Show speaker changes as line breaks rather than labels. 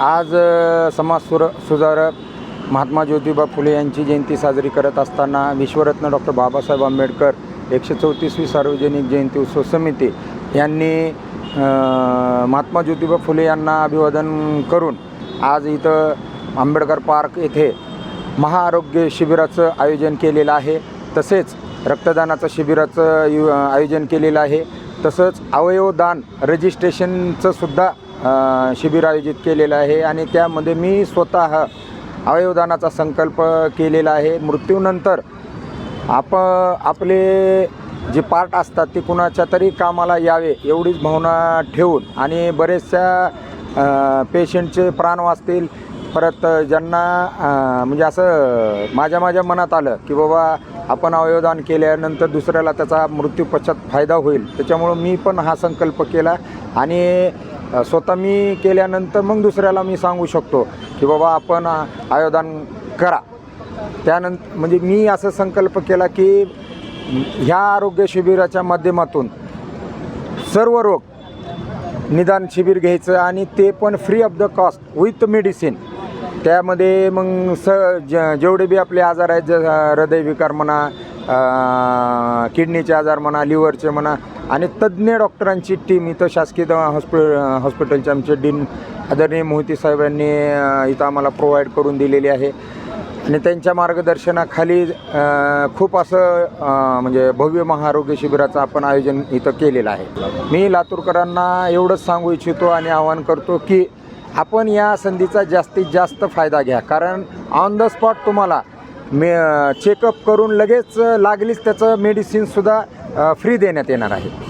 आज समाज सुर सुधारक महात्मा ज्योतिबा फुले यांची जयंती साजरी करत असताना विश्वरत्न डॉक्टर बाबासाहेब आंबेडकर एकशे चौतीसवी सार्वजनिक जयंती उत्सव समिती यांनी महात्मा ज्योतिबा फुले यांना अभिवादन करून आज इथं आंबेडकर पार्क येथे महाआरोग्य शिबिराचं आयोजन केलेलं आहे. तसेच रक्तदानाचं शिबिराचं यु आयोजन केलेलं आहे. तसंच अवयवदान रजिस्ट्रेशनचं सुद्धा शिबिर आयोजित केलेलं आहे आणि त्यामध्ये मी स्वतः अवयवदानाचा संकल्प केलेला आहे. मृत्यूनंतर आप आपले जे पार्ट असतात ते कुणाच्या तरी कामाला यावे एवढीच भावना ठेवून आणि बरेचशा पेशंटचे प्राण वाचतील. परत ज्यांना म्हणजे असं माझ्या माझ्या मनात आलं की बाबा आपण अवयवदान केल्यानंतर दुसऱ्याला त्याचा मृत्यू पश्चात फायदा होईल. त्याच्यामुळं मी पण हा संकल्प केला आणि स्वतः मी केल्यानंतर मग दुसऱ्याला मी सांगू शकतो की बाबा आपण आयोदान करा. त्यानंतर म्हणजे मी असं संकल्प केला की ह्या आरोग्य शिबिराच्या माध्यमातून सर्व रोग निदान शिबिर घ्यायचं आणि ते पण free of the cost with medicine त्यामध्ये मग स ज जेवढे बी आपले आजार आहेत ज हृदयविकार म्हणा किडनीचे आजार म्हणा लिव्हरचे म्हणा आणि तज्ज्ञ डॉक्टरांची टीम इथं शासकीय दवा हॉस्पि हॉस्पिटलचे आमचे डीन आदरणीय मोहिती साहेबांनी इथं आम्हाला प्रोव्हाइड करून दिलेली आहे. आणि त्यांच्या मार्गदर्शनाखाली खूप असं म्हणजे भव्य महाआरोग्य शिबिराचं आपण आयोजन इथं केलेलं आहे. मी लातूरकरांना एवढंच सांगू इच्छितो आणि आवाहन करतो की आपण या संधीचा जास्तीत जास्त फायदा घ्या. कारण ऑन द स्पॉट तुम्हाला मे चेकअप करून लगेच लागलीच त्याचं मेडिसिनसुद्धा फ्री देण्यात येणार आहे.